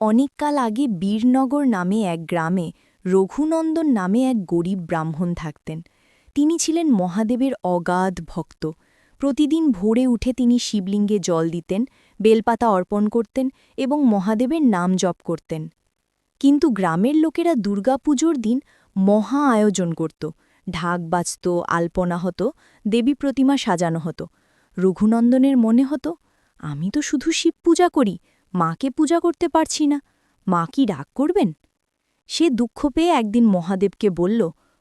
অনেককাল আগে বীরনগর নামে এক গ্রামে রঘুনন্দন নামে এক গরিব ব্রাহ্মণ থাকতেন। তিনি ছিলেন মহাদেবের অগাধ ভক্ত। প্রতিদিন ভোরে উঠে তিনি শিবলিঙ্গে জল দিতেন, বেলপাতা অর্পণ করতেন এবং মহাদেবের নাম জপ করতেন। কিন্তু গ্রামের লোকেরা দুর্গাপুজোর দিন মহা আয়োজন করত। ঢাক বাজত, আলপনা হতো, দেবী প্রতিমা সাজানো হতো। রঘুনন্দনের মনে হতো, আমি তো শুধু শিব পূজা করি মাকে পূজা করতে পারছি না। মা কি রাগ করবেন? সে দুঃখ পেয়ে একদিন মহাদেবকে বলল,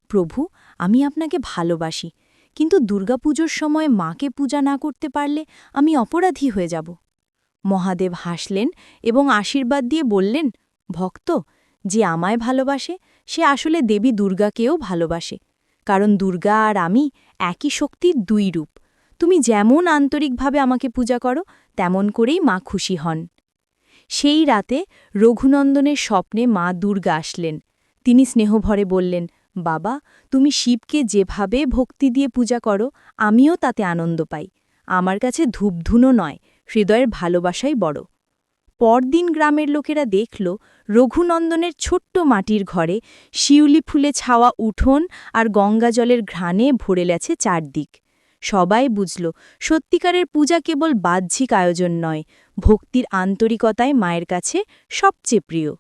প্রভু, আমি আপনাকে ভালোবাসি, কিন্তু দুর্গাপুজোর সময় মাকে পূজা না করতে পারলে আমি অপরাধী হয়ে যাব। মহাদেব হাসলেন এবং আশীর্বাদ দিয়ে বললেন, ভক্ত, যে আমায় ভালোবাসে, সে আসলে দেবী দুর্গাকেও ভালোবাসে, কারণ দুর্গা আর আমি একই শক্তির দুই রূপ। তুমি যেমন আন্তরিকভাবে আমাকে পূজা করো, তেমন করেই মা খুশি হন। সেই রাতে রঘুনন্দনের স্বপ্নে মা দুর্গা আসলেন। তিনি স্নেহভরে বললেন, বাবা, তুমি শিবকে যেভাবে ভক্তি দিয়ে পূজা করো, আমিও তাতে আনন্দ পাই। আমার কাছে ধূপধুনো নয়, হৃদয়ের ভালোবাসাই বড়। পরদিন গ্রামের লোকেরা দেখল, রঘুনন্দনের ছোট্ট মাটির ঘরে শিউলি ফুলে ছাওয়া উঠোন আর গঙ্গাজলের ঘ্রাণে ভরে গেছে চারদিক। সবাই বুঝল সত্যিকারের পূজা কেবল বাহ্যিক আয়োজন নয় ভক্তির আন্তরিকতায় মায়ের কাছে সবচেয়ে প্রিয়।